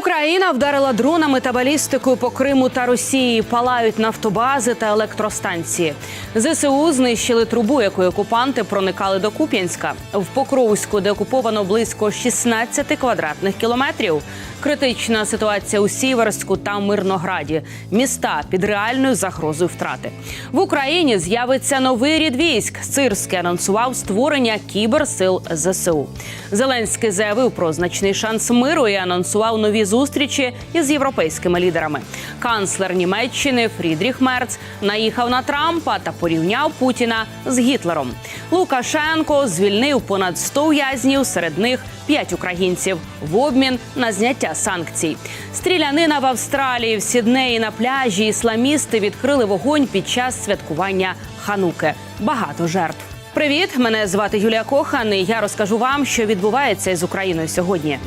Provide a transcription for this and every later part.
Україна вдарила дронами та балістикою по Криму та Росії. Палають нафтобази та електростанції. ЗСУ знищили трубу, якою окупанти проникали до Куп'янська. В Покровську, де окуповано близько 16 квадратних кілометрів. Критична ситуація у Сіверську та Мирнограді. Міста під реальною загрозою втрати. В Україні з'явиться новий рід військ. Сирський анонсував створення кіберсил ЗСУ. Зеленський заявив про значний шанс миру і анонсував нові зустрічі із європейськими лідерами. Канцлер Німеччини Фрідріх Мерц наїхав на Трампа та порівняв Путіна з Гітлером. Лукашенко звільнив понад 100 в'язнів, серед них 5 українців в обмін на зняття санкцій. Стрілянина в Австралії в Сіднеї на пляжі. Ісламісти відкрили вогонь під час святкування Хануки. Багато жертв. Привіт, мене звати Юлія Кохан. і Я розкажу вам, що відбувається з Україною сьогодні.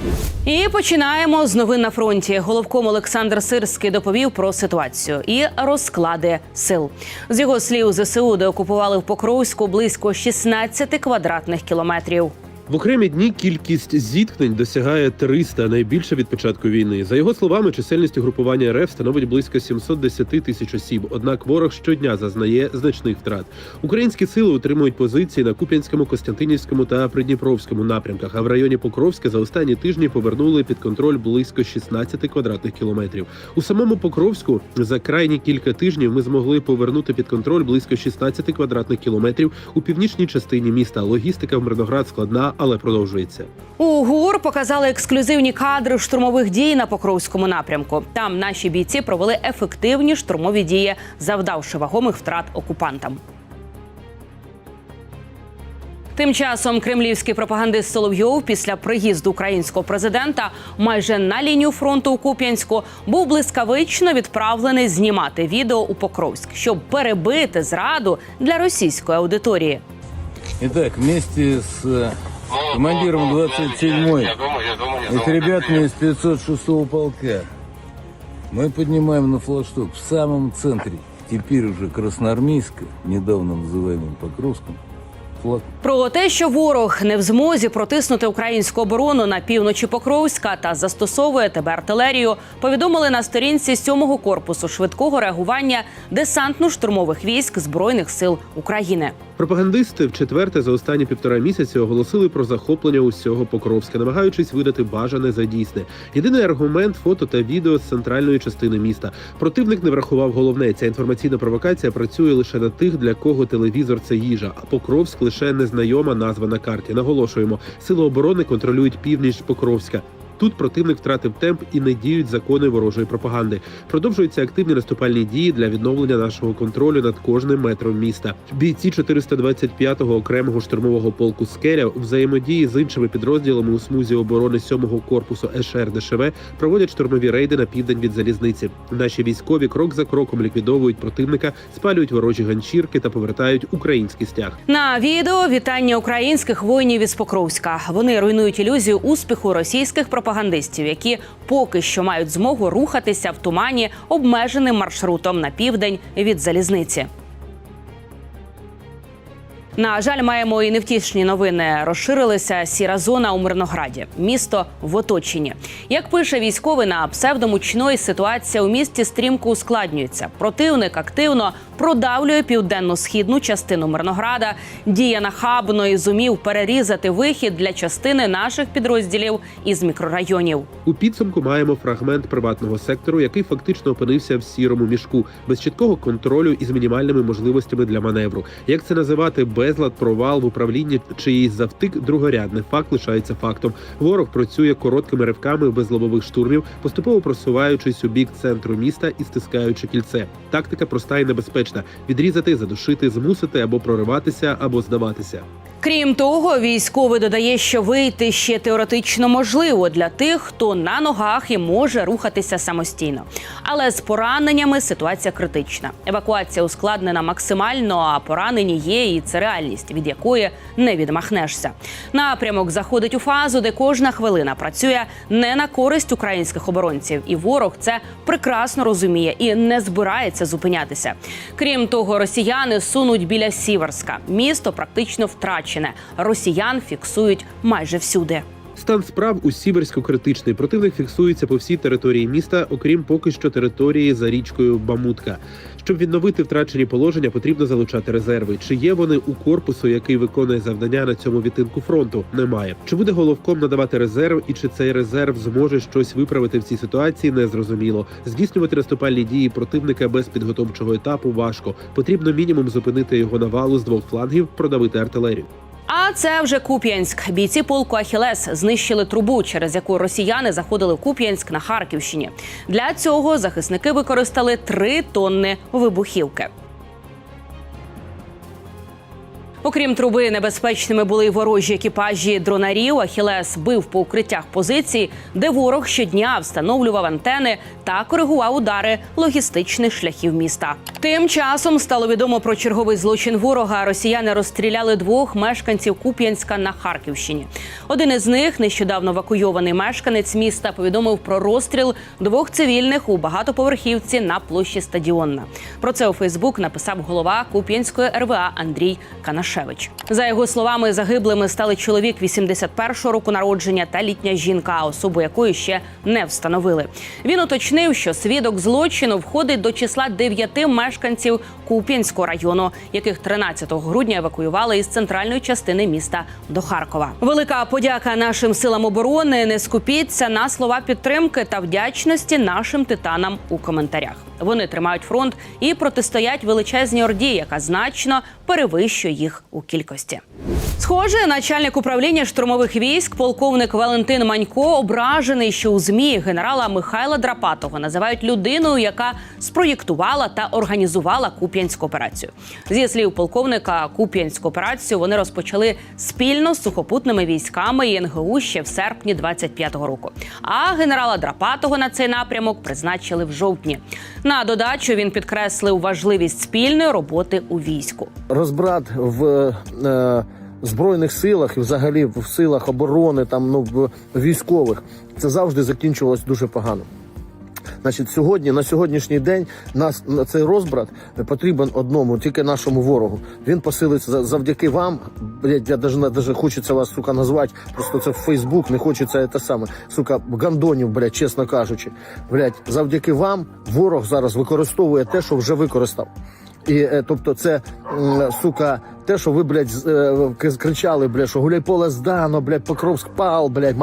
І починаємо з новин на фронті. Головком Олександр Сирський доповів про ситуацію і розклади сил. З його слів, ЗСУ деокупували в Покровську близько 16 квадратних кілометрів. В окремі дні кількість зіткнень досягає 300, найбільше від початку війни. За його словами, чисельність угрупування РФ становить близько 710 тисяч осіб. Однак ворог щодня зазнає значних втрат. Українські сили утримують позиції на Куп'янському, Костянтинівському та Придніпровському напрямках. А в районі Покровська за останні тижні повернули під контроль близько 16 квадратних кілометрів. У самому Покровську за крайні кілька тижнів ми змогли повернути під контроль близько 16 квадратних кілометрів у північній частині міста. Логістика в Мирноград складна, але продовжується. У ГУР показали ексклюзивні кадри штурмових дій на Покровському напрямку. Там наші бійці провели ефективні штурмові дії, завдавши вагомих втрат окупантам. Тим часом кремлівський пропагандист Соловйов після приїзду українського президента майже на лінію фронту у Куп'янську був блискавично відправлений знімати відео у Покровськ, щоб перебити зраду для російської аудиторії. Итак, вместе с э, командиром 27-й Я думаю, я думаю, я и думаю. ребятами из 506-го полка мы поднимаем на флагшток в самом центре, теперь уже Красноармейска, недавно называемым Покровском, флаг про те, що ворог не в змозі протиснути українську оборону на півночі Покровська та застосовує ТБ артилерію, повідомили на сторінці 7-го корпусу швидкого реагування десантно-штурмових військ збройних сил України. Пропагандисти вчетверте за останні півтора місяці оголосили про захоплення усього Покровська, намагаючись видати бажане за дійсне. Єдиний аргумент фото та відео з центральної частини міста. Противник не врахував головне. Ця інформаційна провокація працює лише на тих, для кого телевізор це їжа. А Покровськ лише незнайома назва на карті. Наголошуємо, сили оборони контролюють північ Покровська. Тут противник втратив темп і не діють закони ворожої пропаганди. Продовжуються активні наступальні дії для відновлення нашого контролю над кожним метром міста. Бійці 425-го окремого штурмового полку Скеля у взаємодії з іншими підрозділами у смузі оборони 7-го корпусу ШР ДШВ проводять штурмові рейди на південь від залізниці. Наші військові крок за кроком ліквідовують противника, спалюють ворожі ганчірки та повертають український стяг. На відео вітання українських воїнів із Покровська. Вони руйнують ілюзію успіху російських пропагандистів, які поки що мають змогу рухатися в тумані обмеженим маршрутом на південь від залізниці. На жаль, маємо і невтішні новини. Розширилася сіра зона у Мирнограді. Місто в оточенні. Як пише військовий на псевдомучної, ситуація у місті стрімко ускладнюється. Противник активно продавлює південно-східну частину Мирнограда. Діє нахабно і зумів перерізати вихід для частини наших підрозділів із мікрорайонів. У підсумку маємо фрагмент приватного сектору, який фактично опинився в сірому мішку, без чіткого контролю і з мінімальними можливостями для маневру. Як це називати безлад, провал в управлінні чиїсь завтик другорядний факт лишається фактом. Ворог працює короткими ривками без лобових штурмів, поступово просуваючись у бік центру міста і стискаючи кільце. Тактика проста і небезпечна: відрізати, задушити, змусити або прориватися, або здаватися. Крім того, військовий додає, що вийти ще теоретично можливо для тих, хто на ногах і може рухатися самостійно. Але з пораненнями ситуація критична. Евакуація ускладнена максимально, а поранені є, і це реальність, від якої не відмахнешся. Напрямок заходить у фазу, де кожна хвилина працює не на користь українських оборонців, і ворог це прекрасно розуміє і не збирається зупинятися. Крім того, росіяни сунуть біля Сіверська. Місто практично втрачене. Росіян фіксують майже всюди. Стан справ у Сіверську критичний. Противник фіксується по всій території міста, окрім поки що території за річкою Бамутка. Щоб відновити втрачені положення, потрібно залучати резерви. Чи є вони у корпусу, який виконує завдання на цьому відтинку фронту? Немає. Чи буде головком надавати резерв, і чи цей резерв зможе щось виправити в цій ситуації? Не зрозуміло. Здійснювати наступальні дії противника без підготовчого етапу важко. Потрібно мінімум зупинити його навалу з двох флангів, продавити артилерію. А це вже Куп'янськ. Бійці полку Ахілес знищили трубу, через яку росіяни заходили в Куп'янськ на Харківщині. Для цього захисники використали три тонни вибухівки. Окрім труби, небезпечними були й ворожі екіпажі дронарів. Ахілес бив по укриттях позицій, де ворог щодня встановлював антени та коригував удари логістичних шляхів міста. Тим часом стало відомо про черговий злочин ворога. Росіяни розстріляли двох мешканців Куп'янська на Харківщині. Один із них, нещодавно евакуйований мешканець міста, повідомив про розстріл двох цивільних у багатоповерхівці на площі Стадіонна. Про це у Фейсбук написав голова Куп'янської РВА Андрій Канашевич. За його словами, загиблими стали чоловік 81-го року народження та літня жінка, особу якої ще не встановили. Він уточнив, що свідок злочину входить до числа дев'яти мешканців Куп'янського району, яких 13 грудня евакуювали із центральної частини міста до Харкова. Велика подяка нашим силам оборони. Не скупіться на слова підтримки та вдячності нашим титанам у коментарях. Вони тримають фронт і протистоять величезній орді, яка значно перевищує їх у кількості. Схоже, начальник управління штурмових військ, полковник Валентин Манько, ображений, що у змі генерала Михайла Драпатого називають людиною, яка спроєктувала та організувала куп'янську операцію. Зі слів полковника, куп'янську операцію вони розпочали спільно з сухопутними військами і НГУ ще в серпні 25-го року. А генерала Драпатого на цей напрямок призначили в жовтні. На додачу він підкреслив важливість спільної роботи у війську. Розбрат в е, збройних силах і взагалі в силах оборони, там ну військових, це завжди закінчувалось дуже погано. Значить, сьогодні на сьогоднішній день нас на цей розбрат потрібен одному, тільки нашому ворогу. Він посилиться за- завдяки вам. Блять, я даже, даже хочеться вас сука назвати. Просто це в Фейсбук, не хочеться це саме. Сука, гандонів, блядь, чесно кажучи. Блять, завдяки вам ворог зараз використовує те, що вже використав. І е, тобто, це сука, те, що ви, блядь, е, кричали, блядь, що гуляйполе здано, блядь, Покровськ пал, блядь,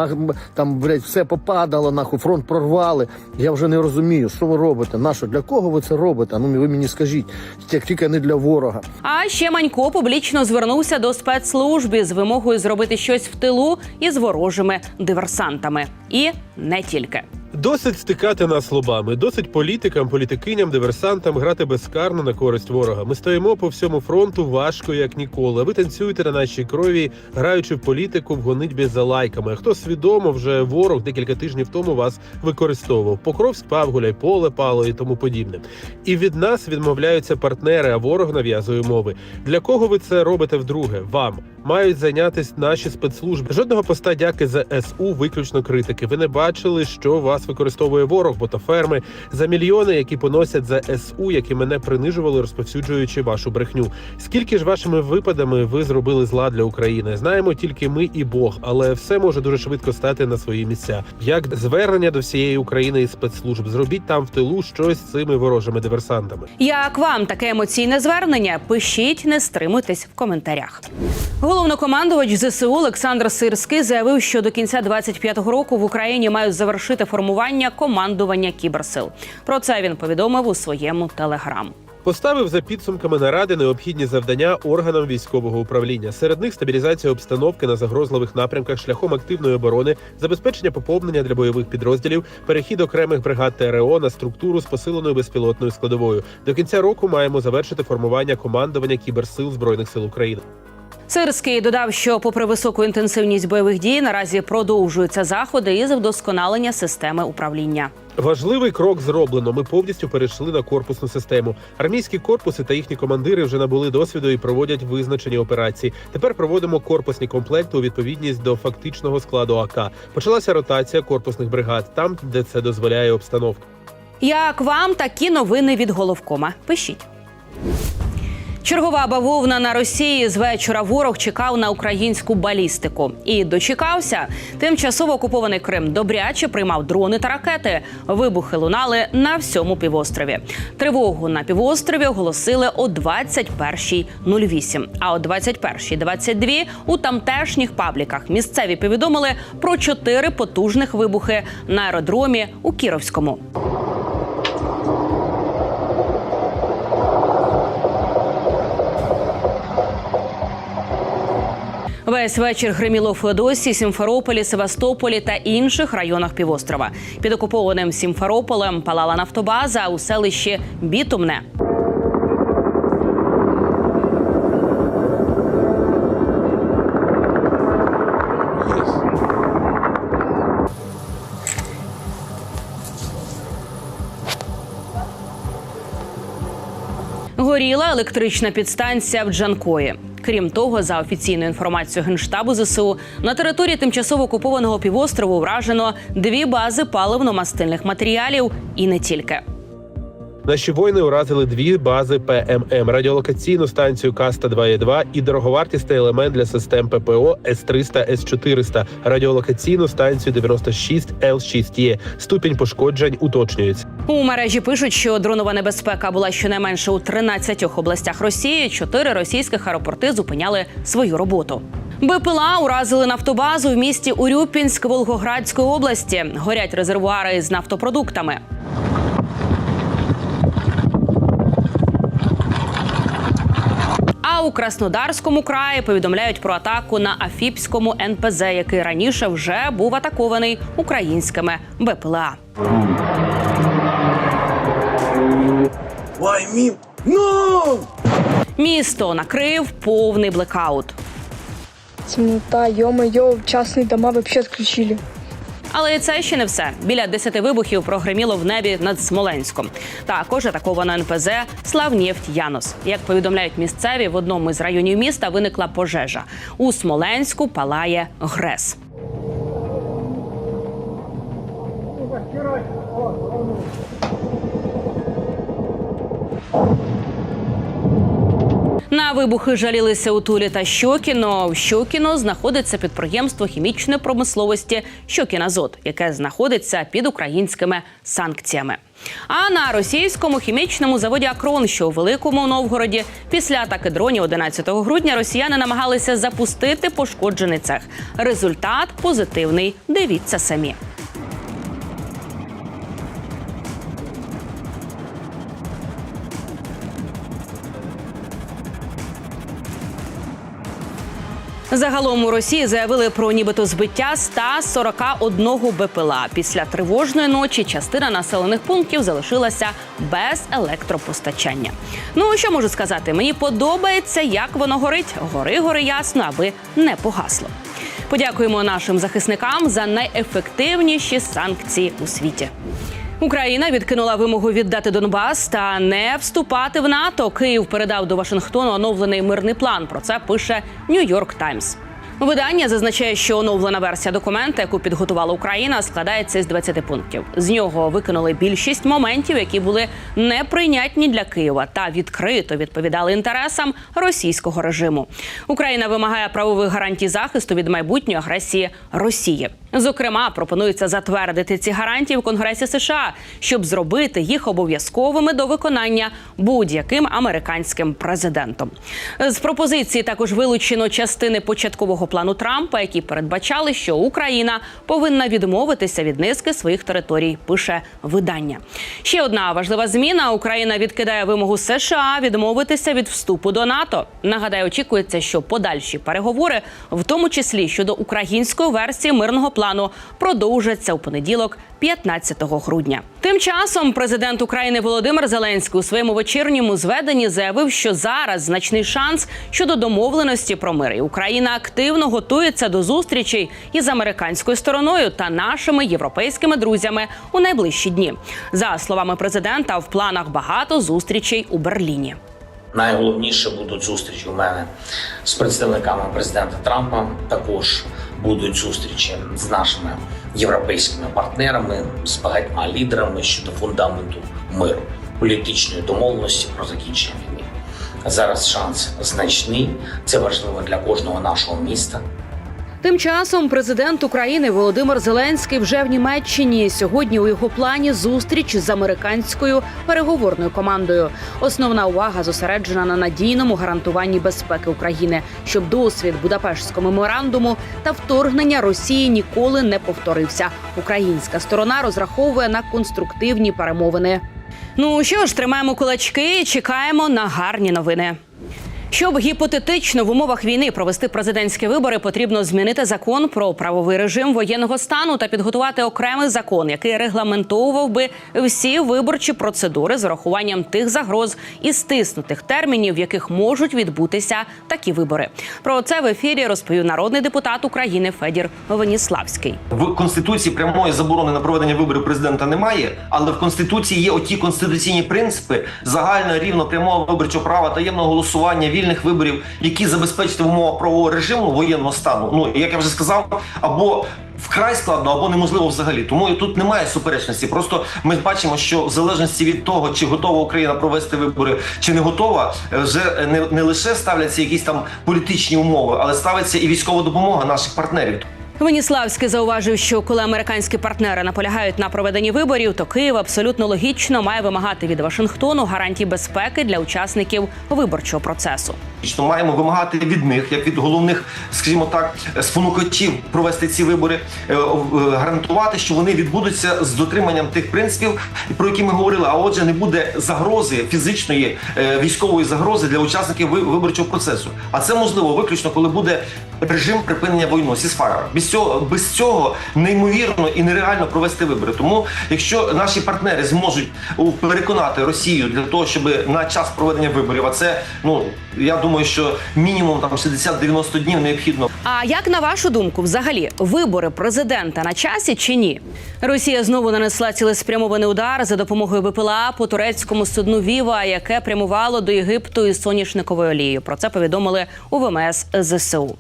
там, блядь, все попадало, нахуй, фронт прорвали. Я вже не розумію, що ви робите, на що, для кого ви це робите? Ну ви мені скажіть, як тільки не для ворога. А ще Манько публічно звернувся до спецслужб з вимогою зробити щось в тилу із ворожими диверсантами, і не тільки. Досить стикати нас лобами, досить політикам, політикиням, диверсантам грати безкарно на користь ворога. Ми стоїмо по всьому фронту важко як ніколи. Ви танцюєте на нашій крові, граючи в політику в гонитьбі за лайками. Хто свідомо вже ворог декілька тижнів тому вас використовував. Покровськ пав, гуляй поле пало і тому подібне. І від нас відмовляються партнери, а ворог нав'язує мови. Для кого ви це робите вдруге? Вам мають зайнятися наші спецслужби. Жодного поста дяки за СУ, виключно критики. Ви не бачили, що вас використовує ворог, бо то ферми за мільйони, які поносять за СУ, які мене принижували, розповсюджуючи вашу брехню. Скільки ж вашими випадами ви зробили зла для України? Знаємо тільки ми і Бог, але все може дуже швидко стати на свої місця. Як звернення до всієї України і спецслужб, зробіть там в тилу щось з цими ворожими диверсантами. Як вам таке емоційне звернення? Пишіть, не стримуйтесь в коментарях. Головнокомандувач ЗСУ Олександр Сирський заявив, що до кінця 25-го року в Україні мають завершити формування командування кіберсил. Про це він повідомив у своєму телеграм. Поставив за підсумками наради необхідні завдання органам військового управління. Серед них стабілізація обстановки на загрозливих напрямках шляхом активної оборони, забезпечення поповнення для бойових підрозділів, перехід окремих бригад ТРО на структуру з посиленою безпілотною складовою. До кінця року маємо завершити формування командування кіберсил збройних сил України. Сирський додав, що, попри високу інтенсивність бойових дій, наразі продовжуються заходи із вдосконалення системи управління. Важливий крок зроблено. Ми повністю перейшли на корпусну систему. Армійські корпуси та їхні командири вже набули досвіду і проводять визначені операції. Тепер проводимо корпусні комплекти у відповідність до фактичного складу АК. Почалася ротація корпусних бригад там, де це дозволяє обстановка. Як вам такі новини від головкома? Пишіть. Чергова бавовна на Росії з вечора ворог чекав на українську балістику і дочекався. Тимчасово окупований Крим добряче приймав дрони та ракети. Вибухи лунали на всьому півострові. Тривогу на півострові оголосили о 21.08. А о 21.22 у тамтешніх пабліках місцеві повідомили про чотири потужних вибухи на аеродромі у Кіровському. Весь вечір гриміло в Феодосії, Сімферополі, Севастополі та інших районах півострова. Під окупованим Сімферополем палала нафтобаза у селищі Бітумне. Горіла електрична підстанція в Джанкої. Крім того, за офіційною інформацією генштабу ЗСУ, на території тимчасово окупованого півострову вражено дві бази паливно-мастильних матеріалів і не тільки. Наші воїни уразили дві бази ПММ, радіолокаційну станцію Каста 2 і дороговартісний елемент для систем ППО С-300, С-400, радіолокаційну станцію 96 Л-6Е. Ступінь пошкоджень уточнюється. У мережі пишуть, що дронова небезпека була щонайменше у 13 областях Росії. Чотири російських аеропорти зупиняли свою роботу. БПЛА уразили нафтобазу в місті Урюпінськ Волгоградської області. Горять резервуари з нафтопродуктами. А у Краснодарському краї повідомляють про атаку на Афіпському НПЗ, який раніше вже був атакований українськими БПЛА. Why me? No! Місто накрив повний блекаут. Темнота, ё-моё, частные дома вообще отключили. Але і це ще не все. Біля 10 вибухів прогреміло в небі над Смоленськом. Також атаковано НПЗ Славнєфть Янос. Як повідомляють місцеві, в одному із районів міста виникла пожежа. У Смоленську палає ГРЕС. На вибухи жалілися у Тулі та Щокіно. В Щокіно знаходиться підприємство хімічної промисловості Щокіназот, яке знаходиться під українськими санкціями. А на російському хімічному заводі Акрон, що у Великому Новгороді, після атаки дронів 11 грудня росіяни намагалися запустити пошкоджений цех. Результат позитивний. Дивіться самі. Загалом у Росії заявили про нібито збиття 141 БПЛА. Після тривожної ночі частина населених пунктів залишилася без електропостачання. Ну що можу сказати? Мені подобається, як воно горить. Гори гори ясно, аби не погасло. Подякуємо нашим захисникам за найефективніші санкції у світі. Україна відкинула вимогу віддати Донбас та не вступати в НАТО. Київ передав до Вашингтону оновлений мирний план. Про це пише Нью-Йорк Таймс. Видання зазначає, що оновлена версія документа, яку підготувала Україна, складається з 20 пунктів. З нього викинули більшість моментів, які були неприйнятні для Києва та відкрито відповідали інтересам російського режиму. Україна вимагає правових гарантій захисту від майбутньої агресії Росії. Зокрема, пропонується затвердити ці гарантії в Конгресі США, щоб зробити їх обов'язковими до виконання будь-яким американським президентом. З пропозиції також вилучено частини початкового плану Трампа, які передбачали, що Україна повинна відмовитися від низки своїх територій. Пише видання. Ще одна важлива зміна: Україна відкидає вимогу США відмовитися від вступу до НАТО. Нагадаю, очікується, що подальші переговори, в тому числі щодо української версії мирного плану, продовжаться у понеділок, 15 грудня. Тим часом президент України Володимир Зеленський у своєму вечірньому зведенні заявив, що зараз значний шанс щодо домовленості про мир. І Україна активно готується до зустрічей із американською стороною та нашими європейськими друзями у найближчі дні. За словами президента, в планах багато зустрічей у Берліні. Найголовніше будуть зустрічі у мене з представниками президента Трампа. Також будуть зустрічі з нашими європейськими партнерами, з багатьма лідерами щодо фундаменту миру, політичної домовленості про закінчення війни. Зараз шанс значний. Це важливо для кожного нашого міста. Тим часом президент України Володимир Зеленський вже в Німеччині. Сьогодні у його плані зустріч з американською переговорною командою. Основна увага зосереджена на надійному гарантуванні безпеки України, щоб досвід Будапештського меморандуму та вторгнення Росії ніколи не повторився. Українська сторона розраховує на конструктивні перемовини. Ну що ж, тримаємо кулачки чекаємо на гарні новини. Щоб гіпотетично в умовах війни провести президентські вибори, потрібно змінити закон про правовий режим воєнного стану та підготувати окремий закон, який регламентовував би всі виборчі процедури з урахуванням тих загроз і стиснутих термінів, в яких можуть відбутися такі вибори. Про це в ефірі розповів народний депутат України Федір Веніславський. В конституції прямої заборони на проведення виборів президента немає, але в конституції є оті конституційні принципи загально рівно прямого виборчого права, таємного голосування, вільних виборів, які забезпечити в умовах правового режиму воєнного стану. Ну як я вже сказав, або вкрай складно, або неможливо взагалі. Тому тут немає суперечності. Просто ми бачимо, що в залежності від того, чи готова Україна провести вибори, чи не готова, е, вже не, не лише ставляться якісь там політичні умови, але ставиться і військова допомога наших партнерів. Веніславський зауважив, що коли американські партнери наполягають на проведенні виборів, то Київ абсолютно логічно має вимагати від Вашингтону гарантій безпеки для учасників виборчого процесу. Що маємо вимагати від них, як від головних, скажімо так, спонукачів провести ці вибори, е, е, гарантувати, що вони відбудуться з дотриманням тих принципів, про які ми говорили. А отже, не буде загрози фізичної е, військової загрози для учасників виборчого процесу. А це можливо виключно, коли буде режим припинення війни, сісфара. Без цього без цього неймовірно і нереально провести вибори. Тому, якщо наші партнери зможуть переконати Росію для того, щоб на час проведення виборів, а це ну я думаю, що мінімум там 60-90 днів необхідно. А як на вашу думку, взагалі вибори президента на часі чи ні? Росія знову нанесла цілеспрямований удар за допомогою БПЛА по турецькому судну Віва, яке прямувало до Єгипту із соняшниковою олією. Про це повідомили у ВМС ЗСУ.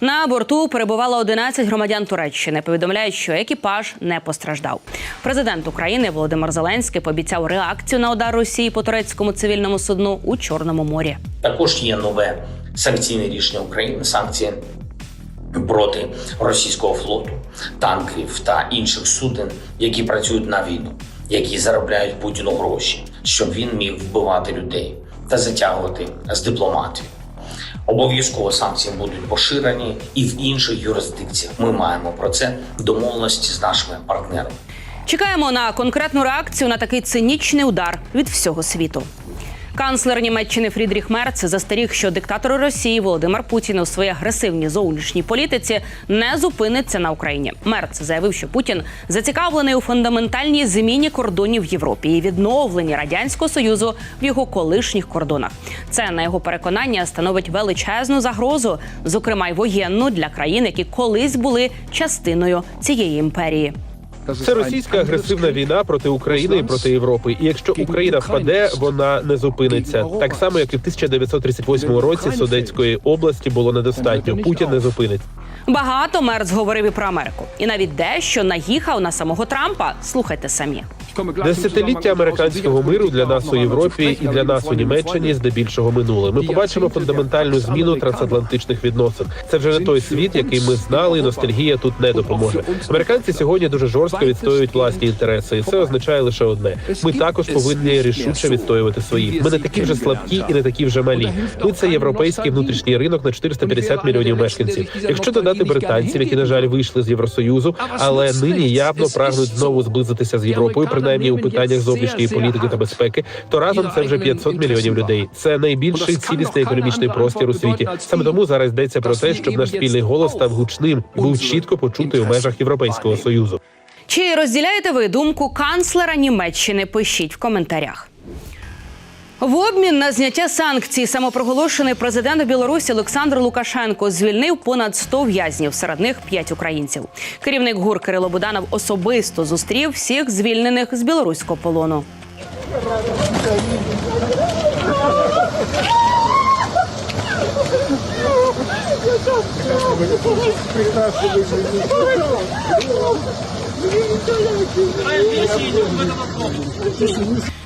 На борту перебувало 11 громадян Туреччини. Повідомляють, що екіпаж не постраждав. Президент України Володимир Зеленський пообіцяв реакцію на удар Росії по турецькому цивільному судну у Чорному морі. Також є нове санкційне рішення України, санкції проти російського флоту, танкерів та інших суден, які працюють на війну, які заробляють Путіну гроші, щоб він міг вбивати людей та затягувати з дипломатів. Обов'язково санкції будуть поширені і в інших юрисдикціях. Ми маємо про це домовленості з нашими партнерами. Чекаємо на конкретну реакцію на такий цинічний удар від всього світу. Канцлер Німеччини Фрідріх Мерц застеріг, що диктатор Росії Володимир Путін у своїй агресивній зовнішній політиці не зупиниться на Україні. Мерц заявив, що Путін зацікавлений у фундаментальній зміні кордонів Європі і відновленні радянського союзу в його колишніх кордонах. Це на його переконання становить величезну загрозу, зокрема й воєнну для країн, які колись були частиною цієї імперії. Це російська агресивна війна проти України і проти Європи. І якщо Україна впаде, вона не зупиниться. Так само, як і в 1938 році Судетської області було недостатньо. Путін не зупинить. Багато Мерц говорив і про Америку, і навіть дещо наїхав на самого Трампа. Слухайте самі. Десятиліття американського миру для нас у Європі і для нас у Німеччині здебільшого минуле. Ми побачимо фундаментальну зміну трансатлантичних відносин. Це вже не той світ, який ми знали. і Ностальгія тут не допоможе. Американці сьогодні дуже жорстко відстоюють власні інтереси, і це означає лише одне: ми також повинні рішуче відстоювати свої. Ми не такі вже слабкі і не такі вже малі. Ми це європейський внутрішній ринок на 450 мільйонів мешканців. Якщо додати британців, які на жаль вийшли з Євросоюзу, але нині явно прагнуть знову зблизитися з Європою, принаймні у питаннях зовнішньої політики та безпеки, то разом це вже 500 мільйонів людей. Це найбільший цілісний економічний простір у світі. Саме тому зараз йдеться про те, щоб наш спільний голос став гучним і був чітко почутий у межах Європейського союзу. Чи розділяєте ви думку канцлера Німеччини? Пишіть в коментарях. В обмін на зняття санкцій самопроголошений президент Білорусі Олександр Лукашенко звільнив понад 100 в'язнів, серед них 5 українців. Керівник ГУР Кирило Буданов особисто зустрів всіх звільнених з білоруського полону.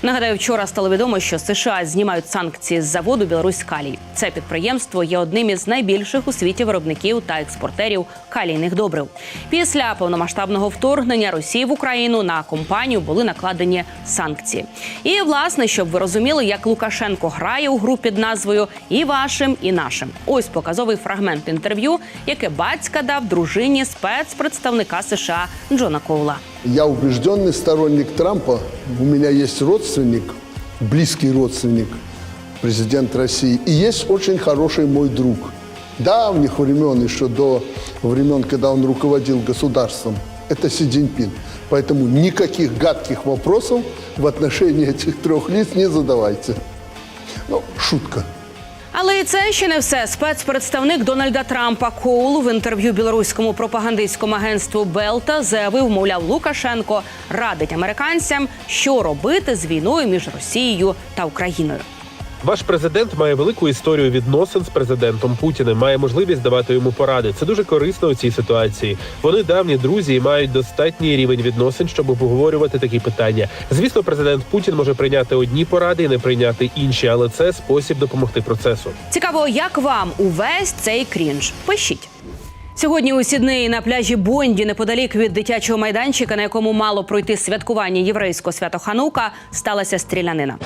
Нагадаю, вчора стало відомо, що США знімають санкції з заводу Білорусь Калій. Це підприємство є одним із найбільших у світі виробників та експортерів калійних добрив. Після повномасштабного вторгнення Росії в Україну на компанію були накладені санкції. І власне, щоб ви розуміли, як Лукашенко грає у гру під назвою і вашим, і нашим. Ось показовий фрагмент інтерв'ю, яке батька дав дружині спецпредставника США Джона Коула. Я убежденный сторонник Трампа. У меня есть родственник, близкий родственник, президент России. И есть очень хороший мой друг. Давних времен, еще до времен, когда он руководил государством. Это Си Цзиньпин. Поэтому никаких гадких вопросов в отношении этих трех лиц не задавайте. Ну, шутка. Але і це ще не все. Спецпредставник Дональда Трампа Коул в інтерв'ю білоруському пропагандистському агентству Белта заявив, мовляв, Лукашенко радить американцям, що робити з війною між Росією та Україною. Ваш президент має велику історію відносин з президентом Путіним. Має можливість давати йому поради. Це дуже корисно у цій ситуації. Вони давні друзі і мають достатній рівень відносин, щоб обговорювати такі питання. Звісно, президент Путін може прийняти одні поради і не прийняти інші, але це спосіб допомогти процесу. Цікаво, як вам увесь цей крінж? Пишіть. Сьогодні у Сіднеї на пляжі Бонді, неподалік від дитячого майданчика, на якому мало пройти святкування єврейського свято Ханука, сталася стрілянина.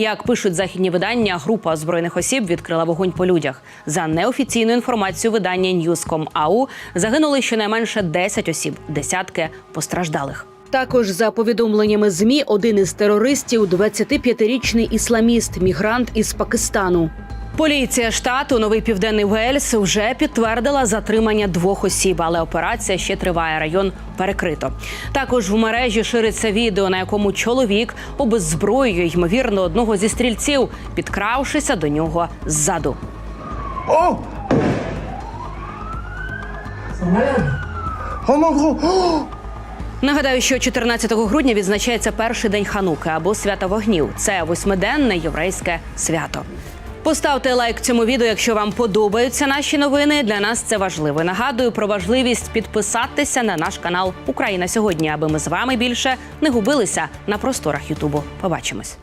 Як пишуть західні видання, група збройних осіб відкрила вогонь по людях. За неофіційною інформацією видання Newscom.au загинули щонайменше 10 осіб, десятки постраждалих. Також за повідомленнями змі, один із терористів 25-річний ісламіст, мігрант із Пакистану. Поліція штату Новий Південний Уельс вже підтвердила затримання двох осіб, але операція ще триває. Район перекрито. Також в мережі шириться відео, на якому чоловік обеззброює ймовірно одного зі стрільців, підкравшися до нього ззаду. Нагадаю, що 14 грудня відзначається перший день Хануки або свята вогнів. Це восьмиденне єврейське свято. Поставте лайк цьому відео, якщо вам подобаються наші новини. Для нас це важливо. Нагадую про важливість підписатися на наш канал Україна сьогодні, аби ми з вами більше не губилися на просторах Ютубу. Побачимось.